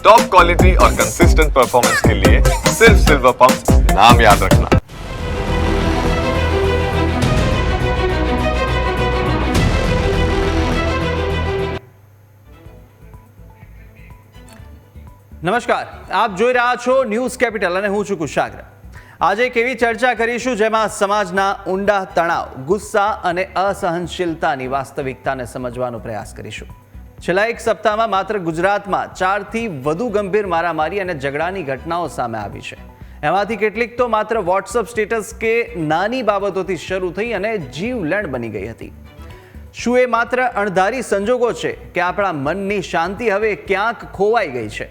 Top quality और consistent performance के लिए सिर्फ सिल्वर पंप नाम याद रखना નમસ્કાર આપ જોઈ રહ્યા છો ન્યૂઝ કેપિટલ અને હું છું કુશાગ્ર આજે એક એવી ચર્ચા કરીશું જેમાં સમાજના ઊંડા તણાવ ગુસ્સા અને અસહનશીલતાની વાસ્તવિકતાને સમજવાનો પ્રયાસ કરીશું છેલ્લા એક સપ્તાહમાં માત્ર ગુજરાતમાં ચારથી વધુ ગંભીર મારામારી અને ઝઘડાની ઘટનાઓ સામે આવી છે. એમાંથી કેટલીક તો માત્ર વોટ્સઅપ સ્ટેટસ કે નાની બાબતોથી શરૂ થઈ અને જીવલેણ બની ગઈ હતી. શું એ માત્ર અણધારી સંજોગો છે કે આપણા મનની શાંતિ હવે ક્યાંક ખોવાઈ ગઈ છે?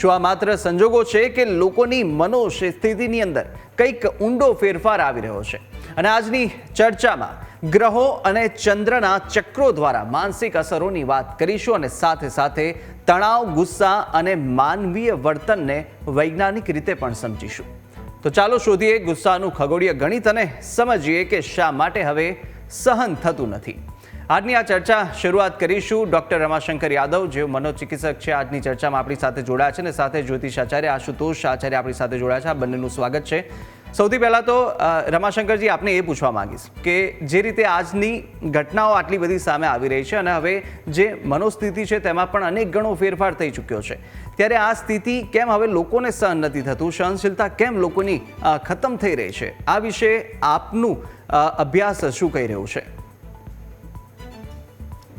શું આ માત્ર સંજોગો છે કે લોકોની મનોસ્થિતિની અંદર કંઈક ઊંડો ફેરફાર આવી રહ્યો છે? અને આજની ચર્ચામાં ગ્રહો અને ચંદ્રના ચક્રો દ્વારા માનસિક અસરોની વાત કરીશું અને સાથે સાથે તણાવ, ગુસ્સા અને માનવીય વર્તનને વૈજ્ઞાનિક રીતે પણ સમજીશું. તો ચાલો શોધીએ ગુસ્સાનું ખગોળીય ગણિત અને સમજીએ કે શા માટે હવે સહન થતું નથી. આજની આ ચર્ચા શરૂઆત કરીશું ડૉક્ટર રમાશંકર યાદવ, જેઓ મનોચિકિત્સક છે. આજની ચર્ચામાં આપણી સાથે જોડાયા છે અને સાથે જ્યોતિષ આચાર્ય આશુતોષ આચાર્ય આપણી સાથે જોડાયા છે. આ બંનેનું સ્વાગત છે. સૌથી પહેલાં તો રમાશંકરજી આપને એ પૂછવા માંગીશ કે જે રીતે આજની ઘટનાઓ આટલી બધી સામે આવી રહી છે અને હવે જે મનોસ્થિતિ છે તેમાં પણ અનેક ગણો ફેરફાર થઈ ચૂક્યો છે. ત્યારે આ સ્થિતિ કેમ હવે લોકોને સહન નથી થતું? સહનશીલતા કેમ લોકોની ખતમ થઈ રહી છે? આ વિશે આપનું અભ્યાસ શું કહી રહ્યું છે?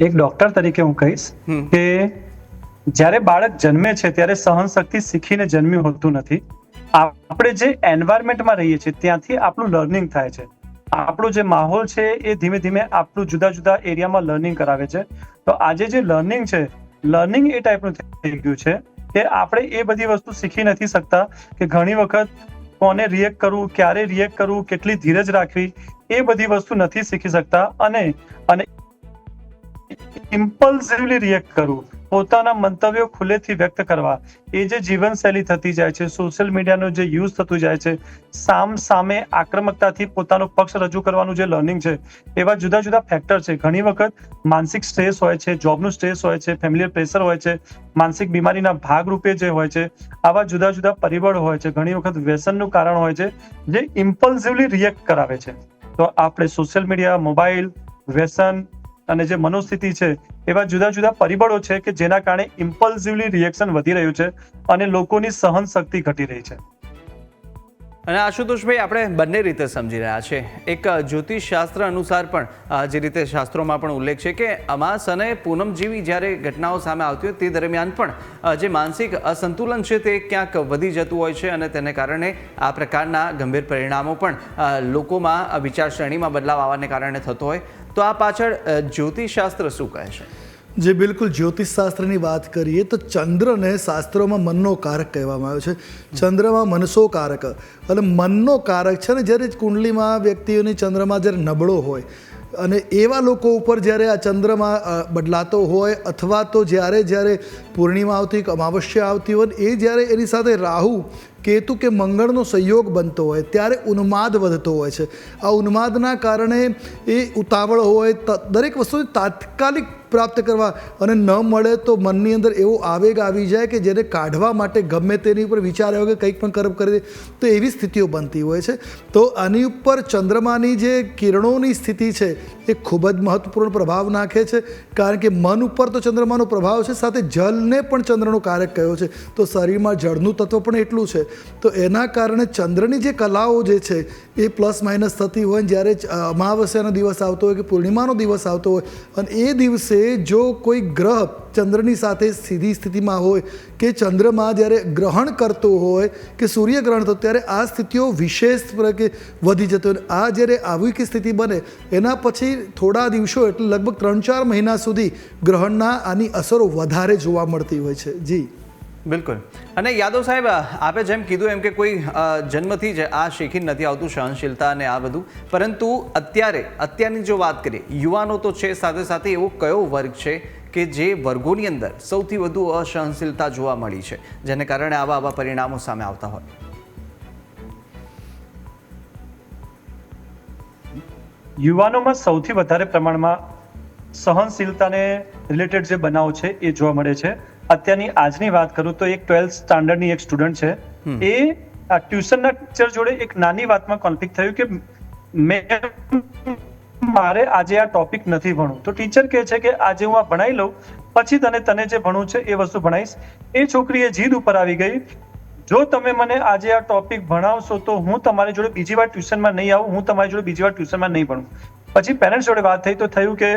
એક ડોક્ટર તરીકે હું કહીશ કે જ્યારે બાળક જન્મે છે ત્યારે સહન શક્તિ શીખીને જન્મ્યું હોતું નથી. આપણે જે એન્વાયરમેન્ટમાં રહીએ છીએ, ત્યાંથી આપણું લર્નિંગ થાય છે. આપણો જે માહોલ છે, એ ધીમે ધીમે આપણું જુદા જુદા એરિયામાં લર્નિંગ કરાવે છે. તો આજે જે લર્નિંગ છે લર્નિંગ એ ટાઈપનું થઈ ગયું છે કે આપણે એ બધી વસ્તુ શીખી નથી શકતા કે ઘણી વખત કોને રિએક્ટ કરવું, ક્યારે રિએક્ટ કરવું, કેટલી ધીરજ રાખવી, એ બધી વસ્તુ નથી શીખી શકતા અને અને ઇમ્પલ્સિવલી રિએક્ટ કરવું. પોતાના મંતવ્યો ખુલ્લેથી વ્યક્ત કરવા. એ જે જીવનશૈલી થતી જાય છે સોશિયલ મીડિયાનો જે યુઝ થતું જાય છે, સામ સામે આક્રમકતાથી પોતાનો પક્ષ રજૂ કરવાનું જે લર્નિંગ છે, એવા જુદા જુદા ફેક્ટર છે. ઘણી વખત માનસિક સ્ટ્રેસ હોય છે જોબનું સ્ટ્રેસ હોય છે ફેમિલી પ્રેશર હોય છે, માનસિક બીમારીના ભાગરૂપે જે હોય છે, આવા જુદા જુદા પરિબળ હોય છે. ઘણી વખત વ્યસનનું કારણ હોય છે, જે ઇમ્પલ્સિવલી રિએક્ટ કરાવે છે. તો આપણે સોશિયલ મીડિયા મોબાઈલ વ્યસન અને જે મનોસ્થિતિ છે, એવા જુદા જુદા પરિબળો છે કે જેના કારણે ઇમ્પલ્સિવલી રિએક્શન વધી રહ્યું છે અને લોકોની સહન શક્તિ ઘટી રહી છે. અને આશુતોષભાઈ, આપણે બંને રીતે સમજી રહ્યા છે. એક જ્યોતિષ શાસ્ત્ર અનુસાર પણ જે રીતે શાસ્ત્રોમાં પણ ઉલ્લેખ છે કે અમાસ અને પૂનમ જેવી જ્યારે ઘટનાઓ સામે આવતી હોય તે દરમિયાન પણ જે માનસિક અસંતુલન છે તે ક્યાંક વધી જતું હોય છે અને તેને કારણે આ પ્રકારના ગંભીર પરિણામો પણ લોકોમાં વિચારશ્રેણીમાં બદલાવ આવવાને કારણે થતો હોય. તો આ પાછળ જ્યોતિષશાસ્ત્ર શું કહે છે? જે બિલકુલ જ્યોતિષ શાસ્ત્રની વાત કરીએ તો ચંદ્રને શાસ્ત્રોમાં મનનો કારક કહેવામાં આવ્યો છે. ચંદ્રમાં મનસો કારક. અને મનનો કારક છે ને, જ્યારે કુંડલીમાં વ્યક્તિઓની ચંદ્રમાં જ્યારે નબળો હોય અને એવા લોકો ઉપર જ્યારે આ ચંદ્રમાં બદલાતો હોય અથવા તો જ્યારે જ્યારે પૂર્ણિમા આવતી, અમાવસ્યા આવતી હોય એ જ્યારે એની સાથે રાહુ, કેતુ કે મંગળનો સંયોગ બનતો હોય, ત્યારે ઉન્માદ વધતો હોય છે. આ ઉન્માદના કારણે એ ઉતાવળ હોય દરેક વસ્તુ તાત્કાલિક પ્રાપ્ત કરવા. અને ન મળે તો મનની અંદર એવો આવેગ આવી જાય કે જેને કાઢવા માટે ગમે તેની ઉપર વિચાર આવ્યો કે કંઈક પણ કરબ કરી દે, તો એવી સ્થિતિઓ બનતી હોય છે. તો આની ઉપર ચંદ્રમાની જે કિરણોની સ્થિતિ છે, એ ખૂબ જ મહત્વપૂર્ણ પ્રભાવ નાખે છે. કારણ કે મન ઉપર તો ચંદ્રમાનો પ્રભાવ છે, સાથે જલને પણ ચંદ્રનો કારક કયો છે. તો શરીરમાં જળનું તત્વ પણ એટલું છે. તો એના કારણે ચંદ્રની જે કલાઓ જે છે, એ પ્લસ માઇનસ થતી હોય જ્યારે અમાવસ્યાનો દિવસ આવતો હોય કે પૂર્ણિમાનો દિવસ આવતો હોય, અને એ દિવસે જો કોઈ ગ્રહ ચંદ્રની સાથે સીધી સ્થિતિમાં હોય કે ચંદ્રમાં જ્યારે ગ્રહણ કરતો હોય કે સૂર્યગ્રહણ થતું ત્યારે આ સ્થિતિઓ વિશેષ પ્રકે વધી જતી હોય. આ જ્યારે આવી કે સ્થિતિ બને, એના પછી થોડા દિવસો એટલે લગભગ ત્રણ ચાર મહિના સુધી ગ્રહણના આની અસરો વધારે જોવા મળતી હોય છે. જી. બિલકુલ. અને યાદવ સાહેબ, આપે જેમ કીધું એમ કે કોઈ જન્મથી જ આ શીખી નથી આવતું, સહનશીલતા અને આ બધું. પરંતુ અત્યારે, અત્યારની જો વાત કરીએ, યુવાનો તો છે સાથે સાથે એવો કયો વર્ગ છે કે જે વર્ગોની અંદર સૌથી વધુ અસહનશીલતા જોવા મળી છે, જેને કારણે આવા આવા પરિણામો સામે આવતા હોય? યુવાનોમાં સૌથી વધારે પ્રમાણમાં સહનશીલતાને રિલેટેડ જે બનાવ છે એ જોવા મળે છે. અત્યારની આજની વાત કરું તો એક ટ્વેલ્થ સ્ટાન્ડર્ડની એક સ્ટુડન્ટ છે. એ ટ્યુશનના ટીચર જોડે એક નાની વાતમાં કોન્ફ્લિક્ટ થયું કે મેં મારે આજે આ ટોપિક નથી ભણવું. તો ટીચર કહે છે કે આજે હું આ ભણાવી લઉં પછી તને તને જે ભણવું છે એ વસ્તુ ભણાવીશ એ છોકરીએ જીદ ઉપર આવી ગઈ જો તમે મને આજે આ ટોપિક ભણાવશો તો હું તમારી જોડે બીજી વાર ટ્યુશનમાં નહીં આવું હું તમારી જોડે બીજી વાર ટ્યુશનમાં નહીં ભણું. પછી પેરેન્ટ્સ જોડે વાત થઈ તો થયું કે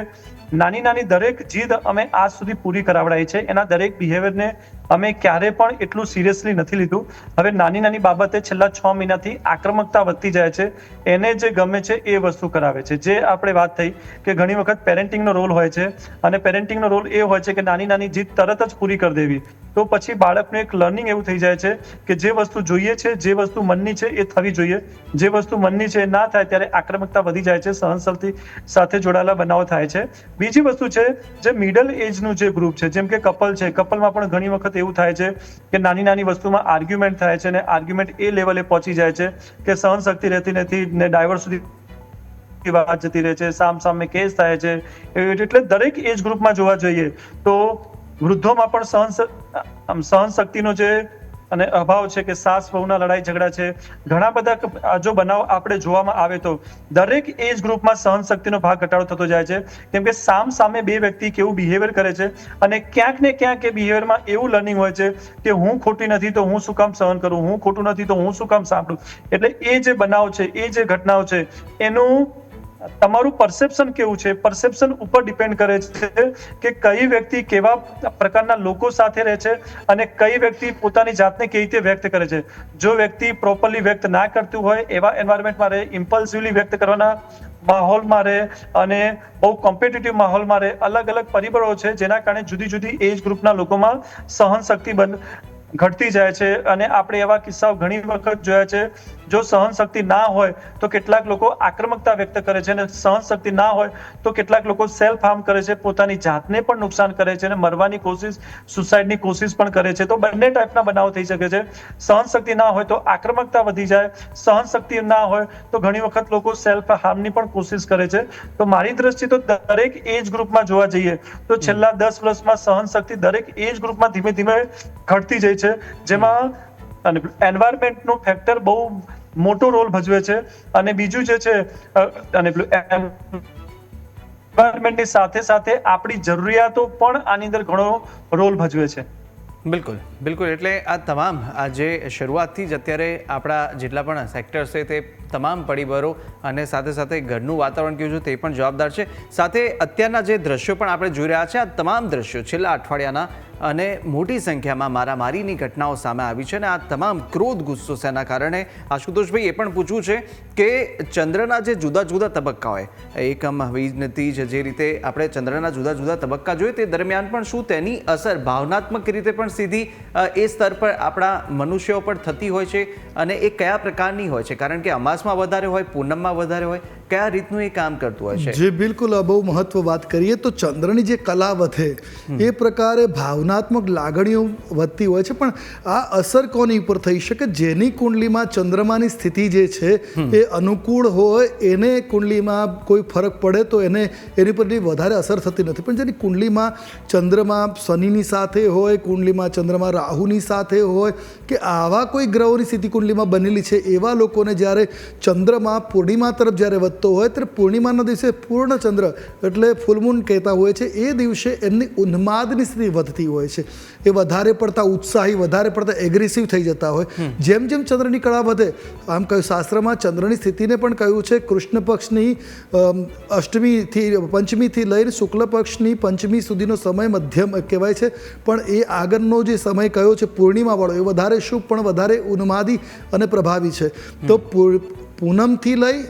નાની નાની દરેક જીદ અમે આજ સુધી પૂરી કરાવડાવી છે. એના દરેક બિહેવિયરને અમે ક્યારે પણ એટલું સિરિયસલી નથી લીધું. હવે નાની નાની બાબતે છેલ્લા છ મહિનાથી આક્રમકતા વધતી જાય છે. એને જે ગમે છે એ વસ્તુ કરાવે છે. જે આપણે વાત થઈ કે ઘણી વખત પેરેન્ટિંગનો રોલ હોય છે અને પેરેન્ટિંગનો રોલ એ હોય છે કે નાની નાની જીત તરત જ પૂરી કરી દેવી. તો પછી બાળકનું એક લર્નિંગ એવું થઈ જાય છે કે જે વસ્તુ જોઈએ છે, જે વસ્તુ મનની છે એ થવી જોઈએ. જે વસ્તુ મનની છે એ ના થાય ત્યારે આક્રમકતા વધી જાય છે, સહનશક્તિ સાથે જોડાયેલા બનાવો થાય છે. બીજી વસ્તુ છે જે મિડલ એજનું જે ગ્રુપ છે, જેમ કે કપલ છે કપલમાં પણ ઘણી વખત એવું થાય છે કે નાની નાની વસ્તુમાં આર્ગ્યુમેન્ટ થાય છે ને આર્ગ્યુમેન્ટ એ લેવલે પહોંચી જાય છે કે સહનશક્તિ રહેતી નથી ને ડાયવર્સ સુધી વાત જતી રહે છે સામ સામે કેસ થાય છે એટલે દરેક એજ ગ્રુપમાં જોવા જઈએ તો વૃદ્ધોમાં પણ સહન સહન શક્તિનો જે અને અભાવ છે કે સાસ વહુના લડાઈ ઝઘડા છે. ઘણા બધા જો બનાવ આપણે જોવામાં આવે તો દરેક એજ ગ્રુપમાં સહન શક્તિનો ભાગ ઘટાડો થતો જાય છે. કેમ કે સામ સામે બે વ્યક્તિ કેવું બિહેવિયર કરે છે અને ક્યાંક ને ક્યાંક એ બિહેવિયરમાં એવું લર્નિંગ હોય છે કે હું ખોટી નથી તો હું શું કામ સહન કરું, હું ખોટું નથી તો હું શું કામ સાંભળું. એટલે એ જે બનાવ છે, એ જે ઘટનાઓ છે, એનું તમારું પરસેપ્શન કેવું છે? પરસેપ્શન ઉપર ડિપેન્ડ કરે છે કે કઈ વ્યક્તિ કેવા પ્રકારના લોકો સાથે રહે છે અને કઈ વ્યક્તિ પોતાની જાતને કેવી રીતે વ્યક્ત કરે છે. જો વ્યક્તિ પ્રોપરલી વ્યક્ત ના કરતું હોય, એવા એન્વાયરમેન્ટમાં રહે ઇમ્પલ્સિવલી વ્યક્ત કરવાના માહોલમાં રહે અને બહુ કોમ્પિટિટિવ માહોલમાં રહે અલગ અલગ પરિબળો છે જેના કારણે જુદી જુદી એજ ગ્રુપના લોકોમાં સહન શક્તિ બન, ઘટતી જાય છે અને આપણે એવા કિસ્સાઓ ઘણી વખત જોયા છે જો સહન શક્તિ ના હોય તો કેટલાક લોકો આક્રમકતા વ્યક્ત કરે છે અને સહન શક્તિ ના હોય તો કેટલાક લોકો સેલ્ફ હાર્મ કરે છે પોતાની જાતને પણ નુકસાન કરે છે અને મરવાની કોશિશ સુસાઇડની કોશિશ પણ કરે છે. તો બંને ટાઈપના બનાવો થઈ શકે છે. સહન શક્તિ ના હોય તો આક્રમકતા વધી જાય. સહન શક્તિ ના હોય તો ઘણી વખત લોકો સેલ્ફ હાર્મની પણ કોશિશ કરે છે. તો મારી દ્રષ્ટિ તો દરેક એજ ગ્રુપમાં જોવા જઈએ તો છેલ્લા દસ વર્ષમાં સહન શક્તિ દરેક એજ ગ્રુપમાં ધીમે ધીમે ઘટતી જાય છે. જેમાં અને એન્વાયરમેન્ટનું ફેક્ટર બહુ મોટો રોલ ભજવે છે. અને બીજું જે છે અને એન્વાયરમેન્ટની સાથે સાથે આપણી જરૂરિયાતો પણ આની અંદર ઘણો રોલ ભજવે છે. બિલકુલ બિલકુલ. એટલે આ તમામ, આ જે શરૂઆતથી જ અત્યારે આપણા જેટલા પણ સેક્ટર્સ છે તે તમામ પરિબળો અને સાથે સાથે ઘરનું વાતાવરણ કેવું છે તે પણ જવાબદાર છે. સાથે અત્યારના જે દ્રશ્યો પણ આપણે જોઈ રહ્યા છે, આ તમામ દ્રશ્યો છેલ્લા અઠવાડિયાના અને મોટી સંખ્યામાં મારામારીની ઘટનાઓ સામે આવી છે અને આ તમામ ક્રોધ ગુસ્સો એના કારણે. આશુતોષભાઈ, એ પણ પૂછવું છે કે ચંદ્રના જે જુદા જુદા તબક્કા હોય એકમ વિનતી છે જે રીતે આપણે ચંદ્રના જુદા જુદા તબક્કા જોઈએ તે દરમિયાન પણ શું તેની અસર ભાવનાત્મક રીતે પણ સીધી એ સ્તર પર આપણા મનુષ્યો પર થતી હોય છે અને એ કયા પ્રકારની હોય છે? કારણ કે અમાસમાં વધારે હોય પૂનમમાં વધારે હોય કયા રીતનું એ કામ કરતું હોય છે? જે બિલકુલ બહુ મહત્વ વાત કરીએ તો ચંદ્રની જે કલા વધે એ પ્રકારે ભાવનાત્મક લાગણીઓ વધતી હોય છે. પણ આ અસર કોની ઉપર થઈ શકે? જેની કુંડલીમાં ચંદ્રમાની સ્થિતિ જે છે એ અનુકૂળ હોય, એને કુંડલીમાં કોઈ ફરક પડે તો એને, એની પર વધારે અસર થતી નથી. પણ જેની કુંડલીમાં ચંદ્રમાં શનિની સાથે હોય, કુંડલીમાં ચંદ્રમાં રાહુની સાથે હોય, કે આવા કોઈ ગ્રહોની સ્થિતિ કુંડલીમાં બનેલી છે, એવા લોકોને જ્યારે ચંદ્રમાં પૂર્ણિમા તરફ જ્યારે વધતો હોય, ત્યારે પૂર્ણિમાના દિવસે પૂર્ણ ચંદ્ર એટલે ફૂલમૂન કહેતા હોય છે. એ દિવસે એમની ઉન્માદની સ્થિતિ વધતી હોય છે. એ વધારે પડતા ઉત્સાહી વધારે પડતા એગ્રેસિવ થઈ જતા હોય. જેમ જેમ ચંદ્રની કળા વધે આમ કહ્યું શાસ્ત્રમાં ચંદ્રની સ્થિતિને પણ કહ્યું છે કૃષ્ણ પક્ષની અષ્ટમીથી પંચમીથી લઈને શુક્લ પક્ષની પંચમી સુધીનો સમય મધ્યમ કહેવાય છે. પણ એ આગળનો જે સમય કયો છે પૂર્ણિમાવાળો એ વધારે શુભ પણ વધારે ઉન્માદી અને પ્રભાવી છે. તો પૂ- પૂનમથી લઈ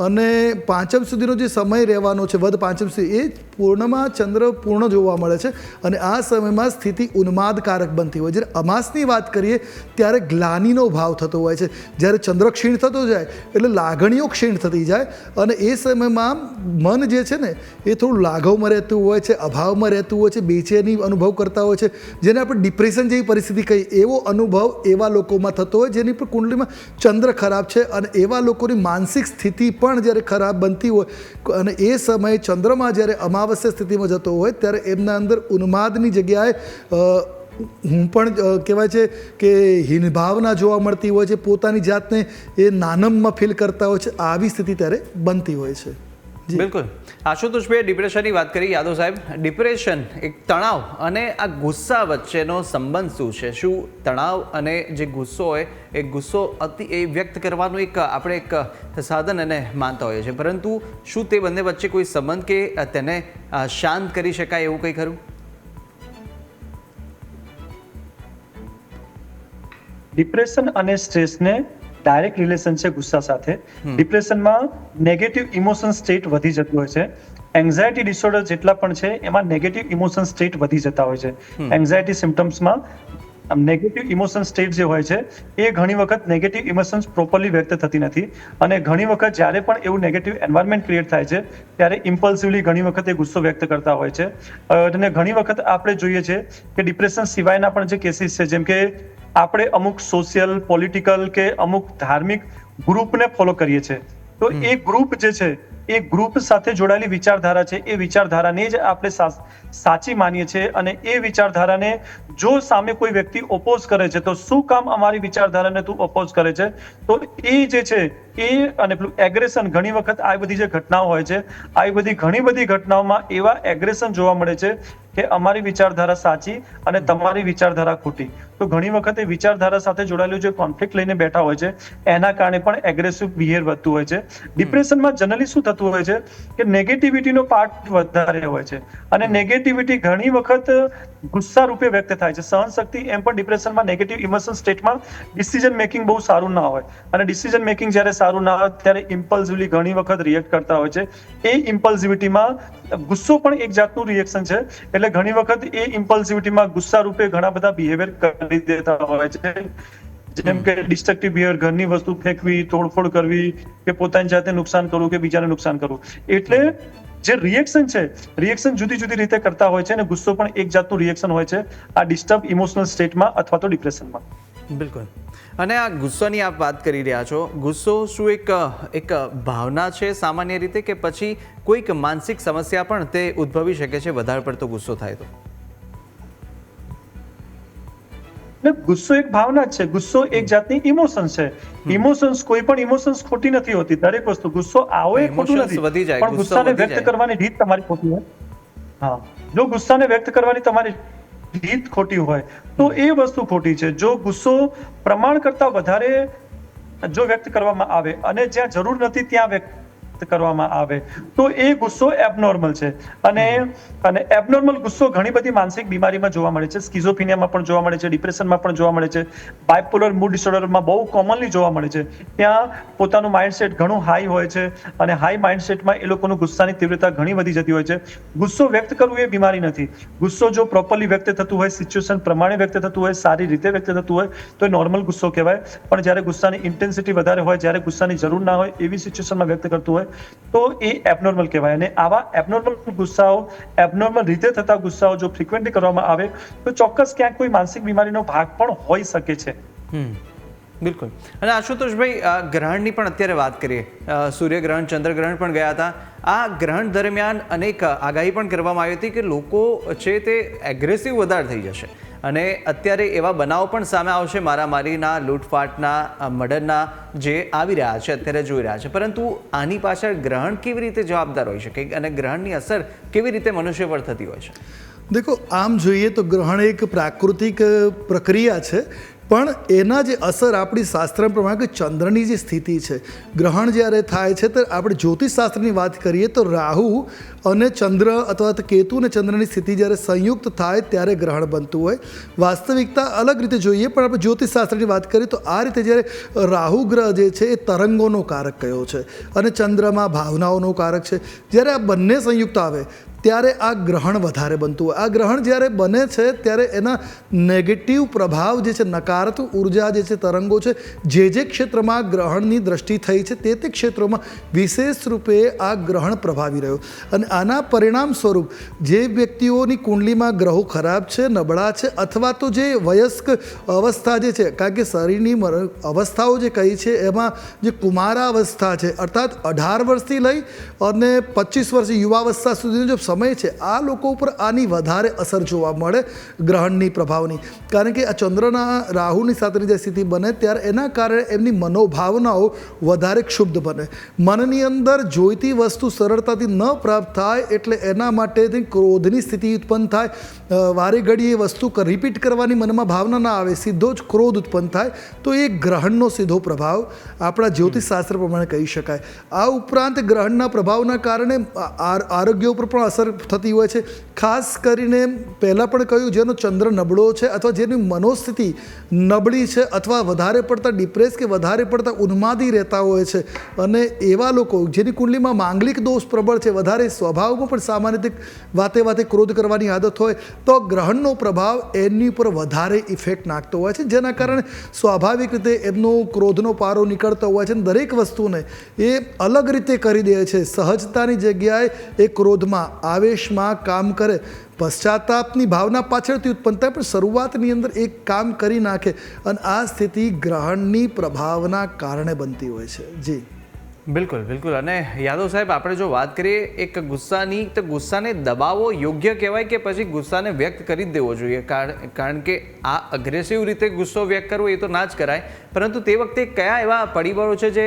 અને પાંચમ સુધીનો જે સમય રહેવાનો છે વધ પાંચમ સુધી એ પૂર્ણમાં ચંદ્ર પૂર્ણ જોવા મળે છે. અને આ સમયમાં સ્થિતિ ઉન્માદકારક બનતી હોય જ્યારે અમાસની વાત કરીએ, ત્યારે ગ્લાનીનો ભાવ થતો હોય છે. જ્યારે ચંદ્ર ક્ષીણ થતો જાય, એટલે લાગણીઓ ક્ષીણ થતી જાય. અને એ સમયમાં મન જે છે ને, એ થોડું લાઘવમાં રહેતું હોય છે, અભાવમાં રહેતું હોય છે, બેચેની અનુભવ કરતા હોય છે. જેને આપણે ડિપ્રેશન જેવી પરિસ્થિતિ કહીએ, એવો અનુભવ એવા લોકોમાં થતો હોય, જેની પર કુંડલીમાં ચંદ્ર ખરાબ છે. અને એવા લોકોની માનસિક સ્થિતિ પણ જ્યારે ખરાબ બનતી હોય, અને એ સમયે ચંદ્રમાં જ્યારે અમાવસ્ય સ્થિતિમાં જતો હોય, ત્યારે એમના અંદર ઉન્માદની જગ્યાએ હું પણ કહેવાય છે કે હિનભાવના જોવા મળતી હોય છે. પોતાની જાતને એ નાનમમાં ફીલ કરતા હોય છે. આવી સ્થિતિ ત્યારે બનતી હોય છે. બિલકુલ. આશુતોષભાઈ ડિપ્રેશનની વાત કરી યાદવ સાહેબ. ડિપ્રેશન એક તણાવ અને આ ગુસ્સા વચ્ચેનો સંબંધ શું છે? શું તણાવ અને જે ગુસ્સો હોય એ ગુસ્સો અતિ એ વ્યક્ત કરવાનું એક આપણે એક સાધન એને માનતા હોઈએ છીએ. પરંતુ શું તે બંને વચ્ચે કોઈ સંબંધ કે તેને શાંત કરી શકાય એવું કંઈ ખરું? ડિપ્રેશન અને સ્ટ્રેસને ડાયરેક્ટ રિલેશન છે ગુસ્સા સાથે. ડિપ્રેશનમાં નેગેટિવ ઇમોશન સ્ટેટ વધી જતું હોય છે. એન્ઝાયટી ડિસઓર્ડર જેટલા પણ છે એમાં નેગેટિવ ઇમોશન સ્ટેટ વધી જતા હોય છે. એન્ઝાયટી સિમ્ટમ્સમાં નેગેટિવ ઇમોશન સ્ટેટ જે હોય છે એ ઘણી વખત નેગેટિવ ઇમોશન્સ પ્રોપરલી વ્યક્ત થતી નથી. અને ઘણી વખત જ્યારે પણ એવું નેગેટિવ એન્વાયરમેન્ટ ક્રિએટ થાય છે ત્યારે ઇમ્પલ્સિવલી ઘણી વખત એ ગુસ્સો વ્યક્ત કરતા હોય છે. અને ઘણી વખત આપણે જોઈએ છે કે ડિપ્રેશન સિવાયના પણ જે કેસીસ છે જેમ કે આપણે અમુક સોશિયલ પોલિટિકલ કે અમુક ધાર્મિક ગ્રુપને ફોલો કરીએ છીએ. તો એ ગ્રુપ જે છે એ ગ્રુપ સાથે જોડાયેલી વિચારધારા છે એ વિચારધારાને જ આપણે સાચી માનીએ છીએ અને એ વિચારધારાને જો સામે કોઈ વ્યક્તિ ઓપોઝ કરે છે તો શું કામ અમારી વિચારધારાને તું ઓપોઝ કરે છે? તો એ જે છે એ અને પેલું એગ્રેશન ઘણી વખત આ બધી જે ઘટનાઓ હોય છે આવી બધી ઘણી બધી ઘટનાઓમાં એવા એગ્રેશન જોવા મળે છે કે અમારી વિચારધારા સાચી અને તમારી વિચારધારા ખોટી. તો ઘણી વખત એ વિચારધારા સાથે જોડાયેલું જે કોન્ફ્લિક્ટ લઈને બેઠા હોય છે એના કારણે પણ એગ્રેસિવ બિહેવ વધતું હોય છે. ડિપ્રેશનમાં જનરલી શું થતું હોય છે કે નેગેટિવિટીનો પાર્ટ વધારે હોય છે અને નેગેટિવિટી ઘણી વખત ગુસ્સા રૂપે વ્યક્ત થાય છે. સહનશક્તિ એમ પણ ડિપ્રેશનમાં નેગેટિવ ઇમોશન સ્ટેટમાં ડિસિઝન મેકિંગ બહુ સારું ના હોય. અને ડિસિઝન મેકિંગ જ્યારે સારું ના આવે ત્યારે ઇમ્પલ્સિવલી ઘણી વખત રિએક્ટ કરતા હોય છે. એ ઇમ્પલ્સિવિટીમાં ગુસ્સો પણ એક જાતનું રિએક્શન છે. એટલે ઘણી વખત એ ઇમ્પલ્સિવિટીમાં ગુસ્સા રૂપે ઘણા બધા બિહેવિયર કરી દેતા હોય છે. જેમ કે ડિસ્ટ્રક્ટિવ બિહેવિયર ઘરની વસ્તુ ફેંકવી તોડફોડ કરવી કે પોતાની જાતે નુકસાન કરવું કે બીજાને નુકસાન કરવું. એટલે જે રિએક્શન છે રિએક્શન જુદી જુદી રીતે કરતા હોય છે અને ગુસ્સો પણ એક જાતનું રિએક્શન હોય છે. આ ડિસ્ટર્બ ઇમોશનલ સ્ટેટમાં અથવા તો ડિપ્રેશનમાં બિલકુલ. અને આ ગુસ્સાની આપ વાત કરી રહ્યા છો. ગુસ્સો શું એક એક ભાવના છે સામાન્ય રીતે કે પછી કોઈક માનસિક સમસ્યા પણ તે ઉદ્ભવી શકે છે? વધારે પડતો ગુસ્સો થાય તો. ગુસ્સો એક ભાવના જ છે. ગુસ્સો એક જાતની ઇમોશન છે. ઇમોશન્સ કોઈ પણ ઇમોશન્સ ખોટી નથી હોતી. દરેક વસ્તુ ગુસ્સો આવો એ ખોટું નથી. વધી જાય, પણ ગુસ્સો ગુસ્સાને વ્યક્ત કરવાની રીત તમારી ખોટી હોય. હા. જો ગુસ્સાને વ્યક્ત કરવાની તમારી રીત ખોટી હોય, તો એ વસ્તુ ખોટી છે. જો ગુસ્સો પ્રમાણ કરતા વધારે જો વ્યક્ત કરવામાં આવે અને જ્યાં જરૂર નથી ત્યાં વ્યક્ત કરવામાં આવે. તો એ ગુસ્સો એબનોર્મલ છે. અને અને એબનોર્મલ ગુસ્સો ઘણી બધી માનસિક બીમારીમાં જોવા મળે છે. સ્કિઝોફિનિયામાં પણ જોવા મળે છે. ડિપ્રેશનમાં પણ જોવા મળે છે. બાયપોલર મૂડ ડિસઓર્ડરમાં બહુ કોમનલી જોવા મળે છે. ત્યાં પોતાનું માઇન્ડસેટ ઘણું હાઈ હોય છે અને હાઈ માઇન્ડસેટમાં એ લોકોનું ગુસ્સાની તીવ્રતા ઘણી વધી જતી હોય છે. ગુસ્સો વ્યક્ત કરવું એ બીમારી નથી. ગુસ્સો જો પ્રોપરલી વ્યક્ત થતું હોય સિચ્યુએશન પ્રમાણે વ્યક્ત થતું હોય સારી રીતે વ્યક્ત થતું હોય તો એ નોર્મલ ગુસ્સો કહેવાય. પણ જ્યારે ગુસ્સાની ઇન્ટેન્સિટી વધારે હોય જ્યારે ગુસ્સાની જરૂર ના હોય એવી સિચ્યુએશનમાં વ્યક્ત કરતું હોય તો એ એબનોર્મલ કહેવાય. અને આવા એબનોર્મલ ગુસ્સાઓ એબનોર્મલ રીતે થતા ગુસ્સાઓ જો ફ્રિકવન્ટલી કરવામાં આવે, તો ચોક્કસ ક્યાંક કોઈ માનસિક બીમારીનો ભાગ પણ હોઈ શકે છે. બિલકુલ. અને આશુતોષભાઈ ગ્રહણની પણ અત્યારે વાત કરીએ. સૂર્યગ્રહણ ચંદ્રગ્રહણ પણ ગયા હતા. આ ગ્રહણ દરમિયાન અનેક આગાહી પણ કરવામાં આવી હતી કે લોકો છે તે એગ્રેસિવ વધારે થઈ જશે. અને અત્યારે એવા બનાવો પણ સામે આવશે મારામારીના, લૂંટફાટના મર્ડરના જે આવી રહ્યા છે, અત્યારે જોઈ રહ્યા છે. પરંતુ આની પાછળ ગ્રહણ કેવી રીતે જવાબદાર હોઈ શકે અને ગ્રહણની અસર કેવી રીતે મનુષ્ય પર થતી હોય છે? દેખો, આમ જોઈએ તો ગ્રહણ એક પ્રાકૃતિક પ્રક્રિયા છે. પણ એના જે અસર આપણી શાસ્ત્ર પ્રમાણે કે ચંદ્રની જે સ્થિતિ છે, ગ્રહણ જ્યારે થાય છે તો આપણે જ્યોતિષશાસ્ત્રની વાત કરીએ તો રાહુ અને ચંદ્ર અથવા તો કેતુ અને ચંદ્રની સ્થિતિ જ્યારે સંયુક્ત થાય ત્યારે ગ્રહણ બનતું હોય. વાસ્તવિકતા અલગ રીતે જોઈએ, પણ આપણે જ્યોતિષશાસ્ત્રની વાત કરીએ તો આ રીતે જ્યારે રાહુ ગ્રહ જે છે એ તરંગોનો કારક કયો છે અને ચંદ્રમાં ભાવનાઓનો કારક છે. જ્યારે આ બંને સંયુક્ત આવે ત્યારે આ ગ્રહણ વધારે બનતું હોય. આ ગ્રહણ જ્યારે બને છે, ત્યારે એના નેગેટિવ પ્રભાવ જે છે, નકારાત્મક ઊર્જા જે છે, તરંગો છે, જે જે ક્ષેત્રમાં ગ્રહણની દ્રષ્ટિ થઈ છે, તે તે ક્ષેત્રોમાં વિશેષ રૂપે આ ગ્રહણ પ્રભાવી રહ્યો. અને આના પરિણામ સ્વરૂપ જે વ્યક્તિઓની કુંડલીમાં ગ્રહો ખરાબ છે, નબળા છે, અથવા તો જે વયસ્ક અવસ્થા જે છે, કારણ કે શરીરની અવસ્થાઓ જે કહી છે, એમાં જે કુમારા અવસ્થા છે, અર્થાત અઢાર વર્ષથી લઈ અને પચીસ વર્ષ યુવાવસ્થા સુધીનો જો સમય છે, આ લોકો ઉપર આની વધારે અસર જોવા મળે ગ્રહણની પ્રભાવની. કારણ કે આ ચંદ્રના રાહુની સાથેની જે સ્થિતિ બને ત્યારે એના કારણે એમની મનોભાવનાઓ વધારે ક્ષુબ્ધ બને. મનની અંદર જોઈતી વસ્તુ સરળતાથી ન પ્રાપ્ત થાય એટલે એના માટે ક્રોધની સ્થિતિ ઉત્પન્ન થાય. વારે એ વસ્તુ રિપીટ કરવાની મનમાં ભાવના ના આવે, સીધો જ ક્રોધ ઉત્પન્ન થાય, તો એ ગ્રહણનો સીધો પ્રભાવ આપણા જ્યોતિષશાસ્ત્ર પ્રમાણે કહી શકાય. આ ઉપરાંત ગ્રહણના પ્રભાવના કારણે આરોગ્ય ઉપર પણ અસર થતી હોય છે. ખાસ કરીને પહેલાં પણ કહ્યું, જેનો ચંદ્ર નબળો છે અથવા જેની મનોસ્થિતિ નબળી છે અથવા વધારે પડતા ડિપ્રેસ કે વધારે પડતા ઉન્માદી રહેતા હોય છે. અને એવા લોકો જેની કુંડલીમાં માંગલિક દોષ પ્રબળ છે, વધારે સ્વભાવમાં પણ સામાન્ય રીતે વાતે વાતે ક્રોધ કરવાની આદત હોય, તો ગ્રહણનો પ્રભાવ એની ઉપર વધારે ઇફેક્ટ નાખતો હોય છે. જેના કારણે સ્વાભાવિક રીતે એમનો ક્રોધનો પારો નીકળતો હોય છે દરેક વસ્તુને એ અલગ રીતે કરી દે છે. સહજતાની જગ્યાએ એ ક્રોધમાં આવેશમાં કામ કરે. પશ્ચાતાપની ભાવના પાછળથી ઉત્પન્ન થાય, પણ શરૂઆતની અંદર એક કામ કરી નાખે અને આ સ્થિતિ ગ્રહણની પ્રભાવના કારણે બનતી હોય છે. જી. બિલકુલ બિલકુલ. અને યાદવ સાહેબ, આપણે જો વાત કરીએ, એક ગુસ્સાની, તો ગુસ્સાને દબાવવો યોગ્ય કહેવાય કે પછી ગુસ્સાને વ્યક્ત કરી જ દેવો જોઈએ? કારણ કે આ અગ્રેસિવ રીતે ગુસ્સો વ્યક્ત કરવો એ તો ના જ કરાય. પરંતુ તે વખતે કયા એવા પરિબળો છે જે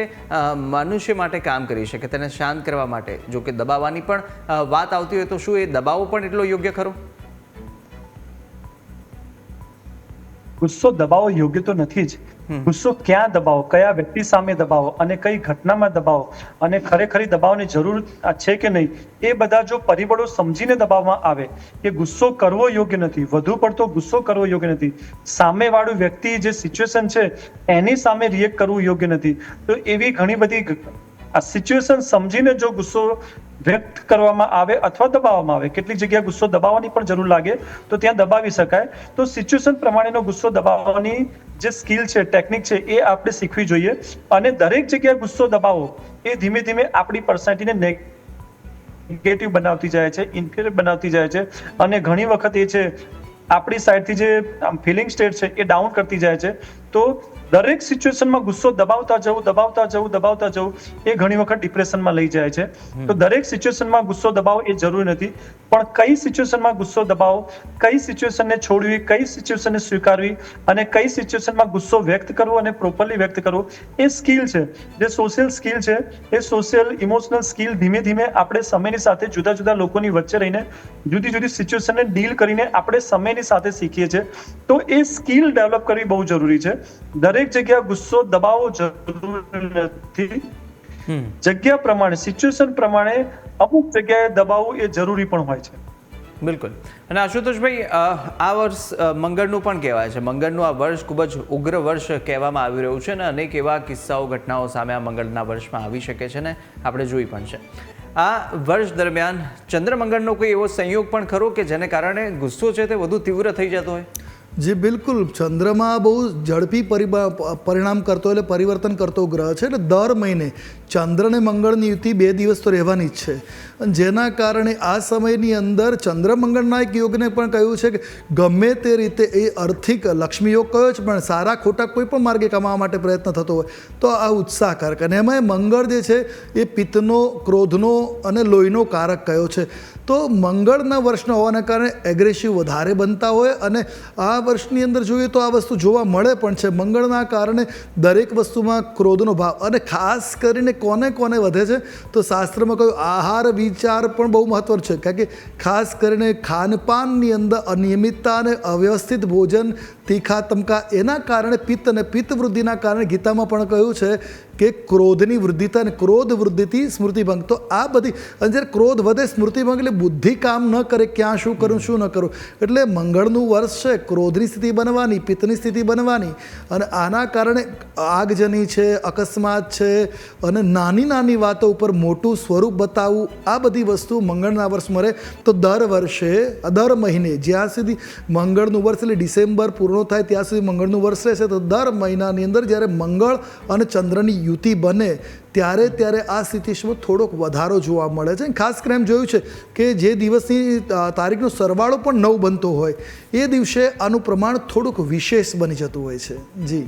મનુષ્ય માટે કામ કરી શકે? તેને શાંત કરવા માટે, જો કે દબાવવાની પણ વાત આવતી હોય તો શું એ દબાવવો પણ એટલો યોગ્ય ખરો? ગુસ્સો દબાવો યોગ્ય તો નથી જ. ગુસ્સો ક્યાં દબાવો? કયા વ્યક્તિ સામે દબાવો? અને કઈ ઘટનામાં દબાવો? અને ખરેખરી દબાવની જરૂર છે કે નહીં? એ બધા જો પરિબળો સમજીને દબાવવામાં આવે, કે ગુસ્સો કરવો યોગ્ય નથી, વધુ પડતો ગુસ્સો કરવો યોગ્ય નથી, સામેવાળું વ્યક્તિ જે સિચ્યુએશન છે, એની સામે રિએક્ટ કરવું યોગ્ય નથી, તો એવી ઘણી બધી આ સિચ્યુએશન સમજીને જો ગુસ્સો વ્યક્ત કરવામાં આવે અથવા દબાવવામાં આવે, કેટલીક જગ્યાએ ગુસ્સો દબાવવાની પણ જરૂર લાગે, તો ત્યાં દબાવી શકાય. તો સિચ્યુએશન પ્રમાણેનો ગુસ્સો દબાવવાની જે સ્કિલ છે ટેકનિક છે, એ આપણે શીખવી જોઈએ. અને દરેક જગ્યાએ ગુસ્સો દબાવો, એ ધીમે ધીમે આપણી પર્સનાલિટીને નેગેટિવ બનાવતી જાય છે ઇન્ફિરિયર બનાવતી જાય છે. અને ઘણી વખત એ છે, આપણી સાઈડથી જે ફિલિંગ સ્ટેટ છે, એ ડાઉન કરતી જાય છે. તો દરેક સિચ્યુએશનમાં ગુસ્સો દબાવતા જવું દબાવતા જવું દબાવતા જવું એ ઘણી વખત ડિપ્રેશનમાં લઈ જાય છે. તો દરેક સિચ્યુએશનમાં ગુસ્સો દબાવો એ જરૂરી નથી. પણ કઈ સિચ્યુએશનમાં ગુસ્સો દબાવો કઈ સિચ્યુએશનને છોડવી કઈ સિચ્યુએશનને સ્વીકારવી અને કઈ સિચ્યુએશનમાં ગુસ્સો વ્યક્ત કરવો અને પ્રોપરલી વ્યક્ત કરવો એ સ્કિલ છે. જે સોશિયલ સ્કિલ છે એ સોશિયલ ઇમોશનલ સ્કિલ ધીમે ધીમે આપણે સમયની સાથે જુદા જુદા લોકોની વચ્ચે રહીને જુદી જુદી સિચ્યુએશનને ડીલ કરીને આપણે સમયની સાથે શીખીએ છીએ. તો એ સ્કિલ ડેવલપ કરવી બહુ જરૂરી છે. દરેક જગ્યા ગુસ્સો દબાવવો જરૂરી નથી. જગ્યા પ્રમાણે સિચ્યુએશન પ્રમાણે અમુક જગ્યાએ દબાવવું એ જરૂરી પણ હોય છે. બિલકુલ. અને આશુતોષભાઈ આ વર્ષ મંગળનું પણ કહેવાય છે. મંગળનું આ વર્ષ ખૂબ જ ઉગ્ર વર્ષ કહેવામાં આવી રહ્યું છે અને અનેક એવા કિસ્સાઓ ઘટનાઓ સામે આ મંગળના વર્ષમાં આવી શકે છે ને આપણે જોઈ પણ છે. આ વર્ષ દરમિયાન ચંદ્રમંગળનો કોઈ એવો સંયોગ પણ ખરો કે જેને કારણે ગુસ્સો છે તે વધુ તીવ્ર થઈ જતો હોય? જી બિલકુલ ચંદ્રમાં બહુ ઝડપી પરિણામ કરતો એટલે પરિવર્તન કરતો ગ્રહ છે એટલે દર મહિને ચંદ્ર અને મંગળની યુતિ બે દિવસ તો રહેવાની જ છે. જેના કારણે આ સમયની અંદર ચંદ્ર મંગળના એક યોગને પણ કહ્યું છે કે ગમે તે રીતે એ આર્થિક લક્ષ્મી યોગ કયો છે પણ સારા ખોટા કોઈ પણ માર્ગે કમાવા માટે પ્રયત્ન થતો હોય તો આ ઉત્સાહકારક. અને એમાં મંગળ જે છે એ પિત્તનો, ક્રોધનો અને લોહીનો કારક કયો છે. તો મંગળના વર્ષનો હોવાના કારણે એગ્રેસિવ વધારે બનતા હોય અને આ વર્ષની અંદર જોઈએ તો આ વસ્તુ જોવા મળે પણ છે. મંગળના કારણે દરેક વસ્તુમાં ક્રોધનો ભાવ અને ખાસ કરીને કોને કોને વધે છે તો શાસ્ત્રમાં કહ્યું આહાર વિચાર પણ બહુ મહત્વ છે. કારણ કે ખાસ કરીને ખાનપાનની અંદર અનિયમિતતા અને અવ્યવસ્થિત ભોજન તીખા તમકા એના કારણે પિત્ત અને પિત્ત વૃદ્ધિના કારણે ગીતામાં પણ કહ્યું છે કે ક્રોધની વૃદ્ધિ થાય અને ક્રોધ વૃદ્ધિથી સ્મૃતિભંગ તો આ બધી અને જ્યારે ક્રોધ વધે સ્મૃતિભંગ એટલે બુદ્ધિ કામ ન કરે, ક્યાં શું કરું, શું ન કરું. એટલે મંગળનું વર્ષ છે, ક્રોધની સ્થિતિ બનવાની, પિત્તની સ્થિતિ બનવાની અને આના કારણે આગજની છે, અકસ્માત છે અને નાની નાની વાતો ઉપર મોટું સ્વરૂપ બતાવવું આ બધી વસ્તુ મંગળના વર્ષ મરે તો દર વર્ષે, દર મહિને, જ્યાં સુધી મંગળનું વર્ષ એટલે ડિસેમ્બર પૂર્ણ થાય, ત્યાં સુધી મંગળનું વર્ષ રહેશે. તો દર મહિનાની અંદર જ્યારે મંગળ અને ચંદ્રની યુતિ બને, ત્યારે ત્યારે આ સ્થિતિમાં થોડોક વધારો જોવા મળે છે. ખાસ કરીને એમ જોયું છે કે જે દિવસની તારીખનો સરવાળો પણ નવ બનતો હોય, એ દિવસે આનું પ્રમાણ થોડુંક વિશેષ બની જતું હોય છે. જી.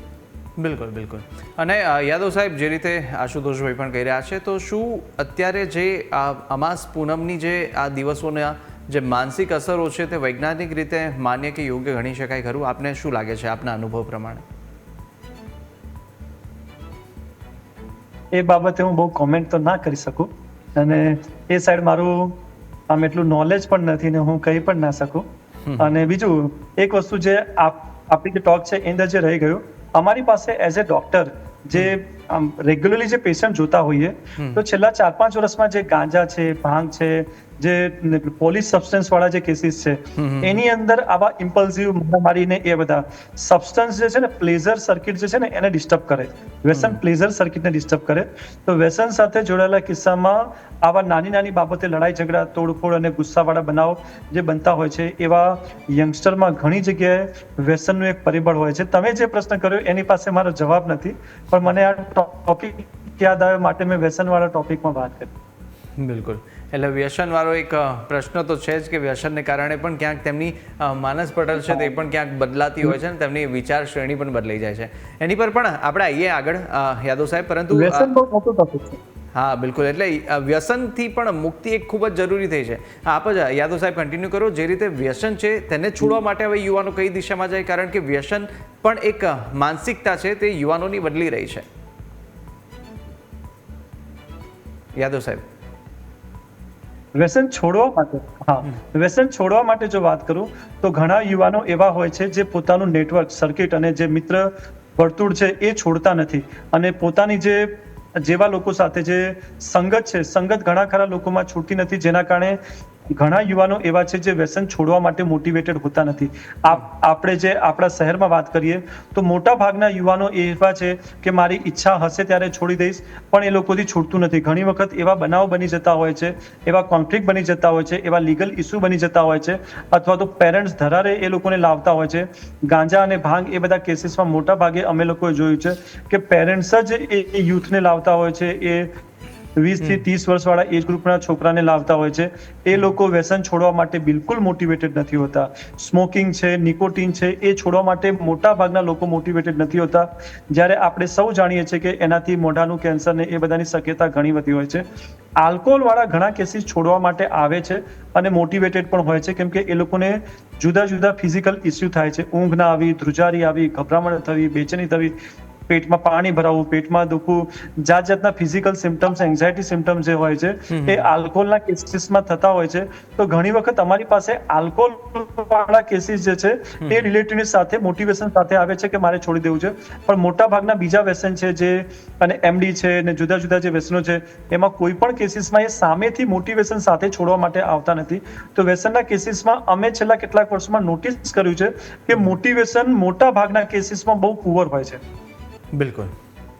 બિલકુલ બિલકુલ. અને યાદવ સાહેબ, જે રીતે આશુતોષભાઈ પણ કહી રહ્યા છે, તો શું અત્યારે જે આ અમાસ પૂનમની જે આ દિવસોના જે માનસિક અસરો છે તે વૈજ્ઞાનિક રીતે માન્ય કે યોગ્ય ગણી શકાય ખરું? આપને શું લાગે છે આપના અનુભવ પ્રમાણે? એ બાબતે હું બહુ કોમેન્ટ તો ના કરી શકું. અને એ સાઈડ મારું આમ એટલું નોલેજ પણ નથી ને હું કહી પણ ના શકું. અને બીજું એક વસ્તુ જે આપણી જે ટોક છે એ અંદર જે રહી ગયું અમારી પાસે એઝ એ ડોક્ટર જે આમ રેગ્યુલરલી જે પેશન્ટ જોતા હોઈએ તો છેલ્લા ચાર પાંચ વર્ષમાં જે ગાંજા છે ભાંગ છે જે પોલીસ સબસ્ટન્સ વાળા જે કેસીસ છે એની અંદર આવા ઇમ્પલ્સિવ મારીને એ બધા સબસ્ટન્સ જે છે ને પ્લેઝર સર્કિટ જે છે ને એને ડિસ્ટર્બ કરે. વ્યસન પ્લેઝર સર્કિટને ડિસ્ટર્બ કરે. તો વ્યસન સાથે જોડાયેલા કિસ્સામાં આવા નાની નાની બાબતે લડાઈ ઝઘડા તોડફોડ અને ગુસ્સાવાળા બનાવ જે બનતા હોય છે એવા યંગસ્ટરમાં ઘણી જગ્યાએ વ્યસનનું એક પરિબળ હોય છે. તમે જે પ્રશ્ન કર્યો એની પાસે મારો જવાબ નથી પણ મને આ ટોપિક યાદ આવે માટે મેં વ્યસનવાળા ટોપિકમાં વાત કરી. બિલકુલ. એટલે વ્યસનવાળો એક પ્રશ્ન તો છે જ કે વ્યસનને કારણે પણ ક્યાંક તેમની માનસ પટલ છે તે પણ ક્યાંક બદલાતી હોય છે અને તેમની વિચાર શ્રેણી પણ બદલાઈ જાય છે. એની પર પણ આપણે આવીએ આગળ યાદવ સાહેબ પરંતુ વ્યસન બહુ મોટો ટોપિક છે. હા બિલકુલ. એટલે વ્યસનથી પણ મુક્તિ એક ખૂબ જ જરૂરી થઈ છે. આપ જ યાદવ સાહેબ કન્ટિન્યુ કરો. જે રીતે વ્યસન છે તેને છોડવા માટે હવે યુવાનો કઈ દિશામાં જાય? કારણ કે વ્યસન પણ એક માનસિકતા છે તે યુવાનોની બદલી રહી છે. યાદવ સાહેબ. વ્યસન છોડવા માટે હા વ્યસન છોડવા માટે જો વાત કરું તો ઘણા યુવાનો એવા હોય છે જે પોતાનું નેટવર્ક સર્કિટ અને જે મિત્ર વર્તુળ છે એ છોડતા નથી. અને પોતાની જે જેવા લોકો સાથે જે સંગત છે સંગત ઘણા ખરા લોકોમાં છૂટતી નથી જેના કારણે ઘણા યુવાનો એવા છે જે વ્યસન છોડવા માટે મોટિવેટેડ હોતા નથી. આપ, આપણે જે આપણા શહેરમાં વાત કરીએ, તો મોટા ભાગના યુવાનો એવા છે કે મારી ઈચ્છા હશે ત્યારે છોડી દઈશ, પણ એ લોકોથી છૂટતું નથી. ઘણી વખત એવા બનાવ બની જતા હોય છે, એવા કોન્ફ્લિક્ટ બની જતા હોય છે, એવા લીગલ ઇસ્યુ બની જતા હોય છે, અથવા તો પેરેન્ટ્સ ધરારે એ લોકોને લાવતા હોય છે. ગાંજા અને ભાંગ એ બધા કેસીસમાં મોટા ભાગે અમે લોકોએ જોયું છે કે પેરેન્ટ્સ જ એ યુથને લાવતા હોય છે, એ વીસથી ત્રીસ વર્ષ વાળા એજ ગ્રુપના છોકરાને લાવતા હોય છે. એ લોકો વ્યસન છોડવા માટે બિલકુલ મોટિવેટેડ નથી હોતા. સ્મોકિંગ છે નિકોટિન છે એ છોડવા માટે મોટા ભાગના લોકો મોટિવેટેડ નથી હોતા. જ્યારે આપણે સૌ જાણીએ છીએ કે એનાથી મોઢાનું કેન્સર ને એ બધાની શક્યતા ઘણી બધી હોય છે. આલ્કોહોલ વાળા ઘણા કેસીસ છોડવા માટે આવે છે અને મોટિવેટેડ પણ હોય છે. કેમ કે એ લોકોને જુદા જુદા ફિઝિકલ ઇસ્યુ થાય છે. ઊંઘ ના આવી ધ્રુજારી આવી ગભરામણ થવી બેચેની થવી પેટમાં પાણી ભરાવવું પેટમાં દુખવું જાત જાતના ફિઝિકલ સિમ્ટમ્સ એન્ઝાયટી સિમ્ટમ્સ જે હોય છે એ આલ્કોહોલના કેસીસમાં થતા હોય છે. તો ઘણી વખત અમારી પાસે આલ્કોહોલ વાળા કેસીસ જે છે એ રિલેટિવ સાથે મોટિવેશન સાથે આવે છે કે મારે છોડી દેવું છે. પણ મોટા ભાગના બીજા વ્યસન છે જે અને એમડી છે ને જુદા જુદા જે વ્યસનો છે એમાં કોઈ પણ કેસીસમાં એ સામેથી મોટિવેશન સાથે છોડવા માટે આવતા નથી. તો વ્યસનના કેસીસમાં અમે છેલ્લા કેટલાક વર્ષમાં નોટિસ કર્યું છે કે મોટિવેશન મોટા ભાગના કેસીસમાં બહુ પુઅર હોય છે. બિલકુલ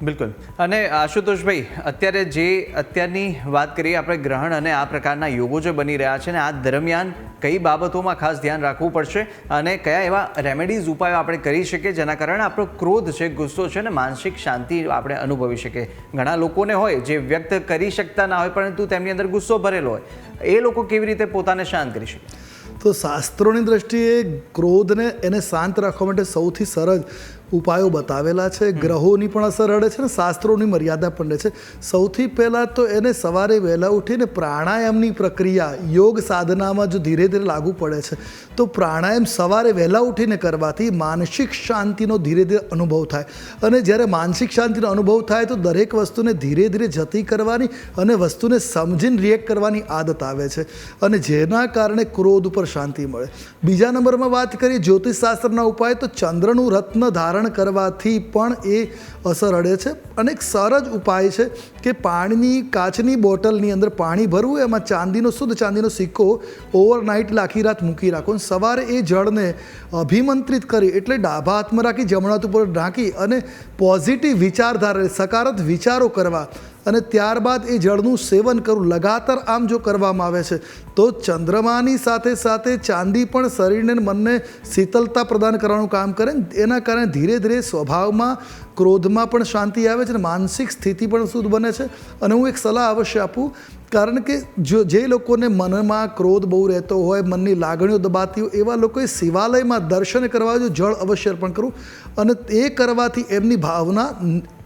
બિલકુલ. અને આશુતોષભાઈ, અત્યારે જે અત્યારની વાત કરીએ, આપણે ગ્રહણ અને આ પ્રકારના યોગો જે બની રહ્યા છે ને, આ દરમિયાન કઈ બાબતોમાં ખાસ ધ્યાન રાખવું પડશે અને કયા એવા રેમેડીઝ ઉપાયો આપણે કરી શકીએ જેના કારણે આપણો ક્રોધ છે, ગુસ્સો છે ને માનસિક શાંતિ આપણે અનુભવી શકીએ. ઘણા લોકોને હોય જે વ્યક્ત કરી શકતા ના હોય, પરંતુ તેમની અંદર ગુસ્સો ભરેલો હોય. એ લોકો કેવી રીતે પોતાને શાંત કરી શકે? તો શાસ્ત્રોની દ્રષ્ટિએ ક્રોધને એને શાંત રાખવા માટે સૌથી સરળ ઉપાયો બતાવેલા છે ગ્રહોની પણ અસર રડે છે ને શાસ્ત્રોની મર્યાદા પણ રહે છે. સૌથી પહેલાં તો એને સવારે વહેલા ઉઠીને પ્રાણાયામની પ્રક્રિયા યોગ સાધનામાં જો ધીરે ધીરે લાગુ પડે છે. તો પ્રાણાયામ સવારે વહેલા ઉઠીને કરવાથી માનસિક શાંતિનો ધીરે ધીરે અનુભવ થાય. અને જ્યારે માનસિક શાંતિનો અનુભવ થાય તો દરેક વસ્તુને ધીરે ધીરે જતી કરવાની અને વસ્તુને સમજીને રિએક્ટ કરવાની આદત આવે છે. અને જેના કારણે ક્રોધ ઉપર શાંતિ મળે. બીજા નંબરમાં વાત કરીએ જ્યોતિષશાસ્ત્રના ઉપાય તો ચંદ્રનું રત્ન ધારણ કરવાથી પણ એ અસર અડે છે. અને એક સરળ ઉપાય છે કે પાણીની, કાચની બોટલની અંદર પાણી ભરવું, એમાં ચાંદીનો, શુદ્ધ ચાંદીનો સિક્કો ઓવરનાઇટ આખી રાત મૂકી રાખો. અને સવારે એ જળને અભિમંત્રિત કરી, એટલે ડાભા હાથમાં રાખી, જમણા હાથ ઉપર ઢાંકી અને પોઝિટિવ વિચારધારા, સકારાત્મક વિચારો કરવા. અને ત્યારબાદ એ જળનું સેવન કરવું લગાતાર આમ જો કરવામાં આવે છે, તો ચંદ્રમાની સાથે સાથે ચાંદી પણ શરીરને મનને શીતલતા પ્રદાન કરવાનું કામ કરે એના કારણે ધીરે ધીરે સ્વભાવમાં ક્રોધમાં પણ શાંતિ આવે છે અને માનસિક સ્થિતિ પણ શુદ્ધ બને છે. અને હું એક સલાહ અવશ્ય આપું, કારણ કે જો જે લોકોને મનમાં ક્રોધ બહુ રહેતો હોય, મનની લાગણીઓ દબાતી હોય, એવા લોકોએ શિવાલયમાં દર્શન કરવા જો જળ અવશ્ય અર્પણ કરવું અને એ કરવાથી એમની ભાવના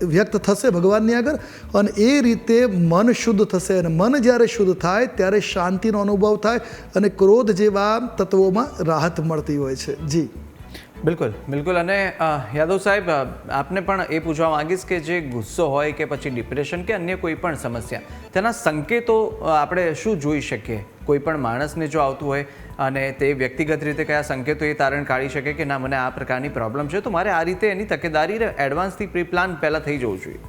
વ્યક્ત થશે ભગવાનની આગળ અને એ રીતે મન શુદ્ધ થશે અને મન જ્યારે શુદ્ધ થાય ત્યારે શાંતિનો અનુભવ થાય અને ક્રોધ જેવા તત્વોમાં રાહત મળતી હોય છે. જી. બિલકુલ બિલકુલ. અને યાદવ સાહેબ આપને પણ એ પૂછવા માંગીશ કે જે ગુસ્સો હોય કે પછી ડિપ્રેશન કે અન્ય કોઈ પણ સમસ્યા, તેના સંકેતો આપણે શું જોઈ શકીએ? કોઈ પણ માણસને જો આવતું હોય અને તે વ્યક્તિગત રીતે કયા સંકેતો એ તારણ કાઢી શકે કે ના, મને આ પ્રકારની પ્રોબ્લેમ છે, તો મારે આ રીતે એની તકેદારી એડવાન્સથી પ્રી પ્લાન પહેલાં થઈ જવું જોઈએ.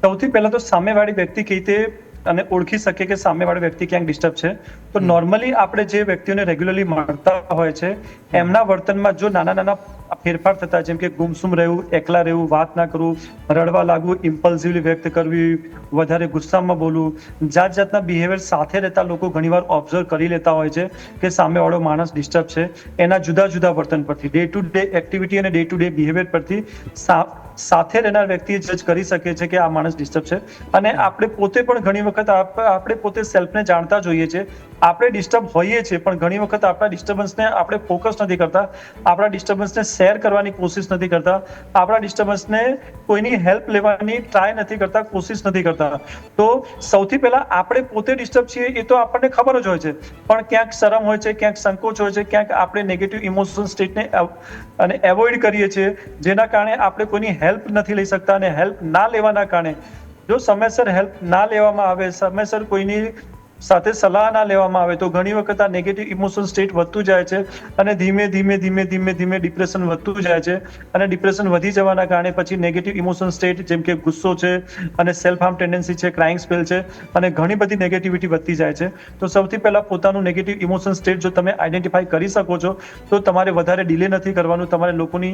સૌથી પહેલા તો સામેવાળી વ્યક્તિ કઈ રીતે અને ઓળખી શકે કે સામેવાળી વ્યક્તિ ક્યાંક ડિસ્ટર્બ છે? તો નોર્મલી આપણે જે વ્યક્તિઓને રેગ્યુલરલી મળતા હોય છે એમના વર્તનમાં જો નાના નાના ફેરફાર થતા જેમ કે ગુમસુમ રહેવું એકલા રહેવું વાત ના કરવું રડવા લાગવું ઇમ્પલ્સિવલી વ્યક્ત કરવી વધારે ગુસ્સામાં બોલવું જાત જાતના બિહેવિયર સાથે રહેતા લોકો ઘણીવાર ઓબ્ઝર્વ કરી લેતા હોય છે કે સામેવાળો માણસ ડિસ્ટર્બ છે. એના જુદા જુદા વર્તન પરથી ડે ટુ ડે એક્ટિવિટી અને ડે ટુ ડે બિહેવિયર પરથી સાથે રહેનાર વ્યક્તિ જજ કરી શકે છે કે આ માણસ ડિસ્ટર્બ છે. અને આપણે પોતે પણ ઘણી વખત આપ- આપણે પોતે સેલ્ફને જાણતા જોઈએ છે આપણે ડિસ્ટર્બ હોઈએ છીએ, પણ ઘણી વખત આપણા ડિસ્ટર્બન્સને આપણે ફોકસ નથી કરતા. આપણા ડિસ્ટર્બન્સને શેર કરવાની કોશિશ નથી કરતા. આપણા ડિસ્ટર્બન્સને કોઈની હેલ્પ લેવાની ટ્રાય નથી કરતા, કોશિશ નથી કરતા. તો સૌથી પહેલાં આપણે પોતે ડિસ્ટર્બ છીએ એ તો આપણને ખબર જ હોય છે. પણ ક્યાંક શરમ હોય છે, ક્યાંક સંકોચ હોય છે, ક્યાંક આપણે નેગેટિવ ઇમોશનલ સ્ટેટને અને એવોઇડ કરીએ છીએ, જેના કારણે આપણે કોઈની હેલ્પ નથી લઈ શકતા અને હેલ્પ ના લેવાના કારણે જો સમયસર હેલ્પ ના લેવામાં આવે, સમયસર કોઈની સાથે સલાહ ના લેવામાં આવે તો ઘણી વખત આ નેગેટિવ ઇમોશન સ્ટેટ વધતું જાય છે અને ધીમે ધીમે ધીમે ધીમે ધીમે ડિપ્રેશન વધતું જાય છે અને ડિપ્રેશન વધી જવાના કારણે પછી નેગેટિવ ઇમોશન સ્ટેટ જેમ કે ગુસ્સો છે અને સેલ્ફ હાર્મ ટેન્ડન્સી છે ક્રાઇંગ સ્પેલ છે અને ઘણી બધી નેગેટિવિટી વધતી જાય છે. તો સૌથી પહેલાં પોતાનું નેગેટિવ ઇમોશન સ્ટેટ જો તમે આઈડેન્ટિફાઈ કરી શકો છો, તો તમારે વધારે ડિલે નથી કરવાનું. તમારે લોકોની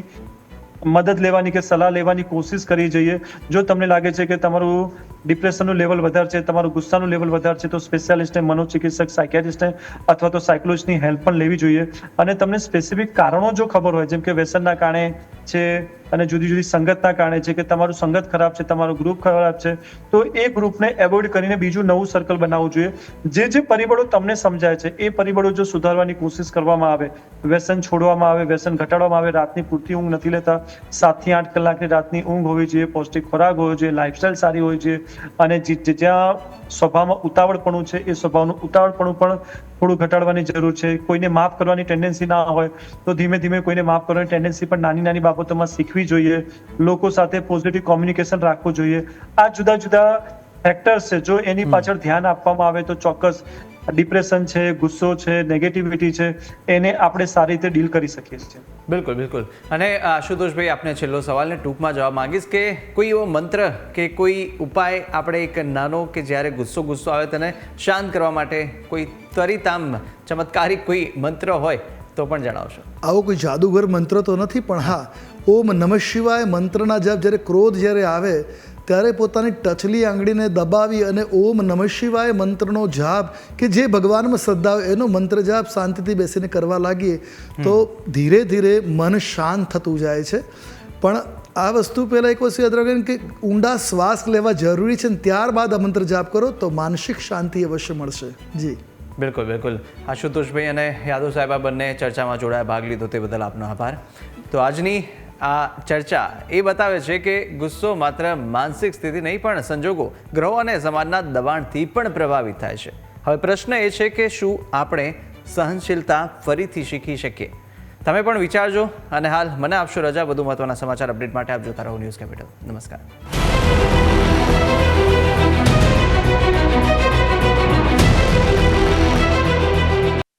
મદદ લેવાની કે સલાહ લેવાની કોશિશ કરવી જોઈએ. જો તમને લાગે છે કે તમારું ડિપ્રેશનનું લેવલ વધારે છે, તમારું ગુસ્સાનું લેવલ વધારે છે, તો સ્પેશિયાલિસ્ટને મનોચિકિત્સક સાયકેટિસ્ટને અથવા તો સાયકોલોજીસ્ટની હેલ્પ પણ લેવી જોઈએ. અને તમને સ્પેસિફિક કારણો જો ખબર હોય, જેમ કે વ્યસનના કારણે છે અને જુદી જુદી સંગતના કારણે છે કે તમારું સંગત ખરાબ છે, તમારું ગ્રુપ ખરાબ છે, તો એ ગ્રુપને એવોઇડ કરીને બીજું નવું સર્કલ બનાવવું જોઈએ. જે જે પરિબળો તમને સમજાય છે, એ પરિબળો જો સુધારવાની કોશિશ કરવામાં આવે, વ્યસન છોડવામાં આવે, વ્યસન ઘટાડવામાં આવે, રાતની પૂરતી ઊંઘ નથી લેતા, સાતથી આઠ કલાકની રાતની ઊંઘ હોવી જોઈએ, પૌષ્ટિક ખોરાક હોવો જોઈએ લાઇફસ્ટાઇલ સારી હોવી જોઈએ, અને જ્યાં સ્વભાવમાં ઉતાવળપણું છે, એ સ્વભાવનું ઉતાવળપણું પણ થોડું ઘટાડવાની જરૂર છે કોઈને માફ કરવાની ટેન્ડન્સી ના હોય તો ધીમે ધીમે કોઈને માફ કરવાની ટેન્ડન્સી પણ નાની નાની બાબતોમાં શીખવી જોઈએ લોકો સાથે પોઝિટિવ કોમ્યુનિકેશન રાખવું જોઈએ. આ જુદા જુદા ફેક્ટર્સ છે જો એની પાછળ ધ્યાન આપવામાં આવે તો ચોક્કસ ડિપ્રેશન છે ગુસ્સો છે નેગેટિવિટી છે એને આપણે સારી રીતે ડીલ કરી શકીએ છીએ. બિલકુલ બિલકુલ. અને આશુતોષભાઈ આપને છેલ્લો સવાલને ટૂંકમાં જવાબ માંગીશ કે કોઈ એવો મંત્ર કે કોઈ ઉપાય આપણે એક નાનો કે જ્યારે ગુસ્સો ગુસ્સો આવે તેને શાંત કરવા માટે કોઈ ત્વરિતામ ચમત્કારિક કોઈ મંત્ર હોય તો પણ જણાવશો. આવો કોઈ જાદુગર મંત્ર તો નથી પણ હા ઓમ નમઃ શિવાય મંત્રના જપ જ્યારે ક્રોધ જ્યારે આવે ત્યારે પોતાની ટચલી આંગળીને દબાવી અને ઓમ નમઃ શિવાય મંત્રનો જાપ કે જે ભગવાનમાં શ્રદ્ધા હોય એનો મંત્ર જાપ શાંતિથી બેસીને કરવા લાગીએ, તો ધીરે ધીરે મન શાંત થતું જાય છે. પણ આ વસ્તુ પહેલાં એક વસ્તુ યાદ રાખવાની કે ઊંડા શ્વાસ લેવા જરૂરી છે ને ત્યારબાદ આ મંત્ર જાપ કરો તો માનસિક શાંતિ અવશ્ય મળશે. જી. બિલકુલ બિલકુલ. આશુતોષભાઈ અને યાદવ સાહેબ આ બંને ચર્ચામાં જોડાયા, ભાગ લીધો તે બદલ આપનો આભાર. તો આજની આ ચર્ચા એ બતાવે છે કે ગુસ્સો માત્ર માનસિક સ્થિતિ નહીં, પણ સંજોગો ગ્રહો અને સમાજના દબાણથી પણ પ્રભાવિત થાય છે. હવે પ્રશ્ન એ છે કે શું આપણે સહનશીલતા ફરીથી શીખી શકીએ? તમે પણ વિચારજો અને હાલ મને આપશો રજા વધુ મહત્વના સમાચાર અપડેટ માટે આપ જોતા રહો ન્યૂઝ કેપિટલ. નમસ્કાર.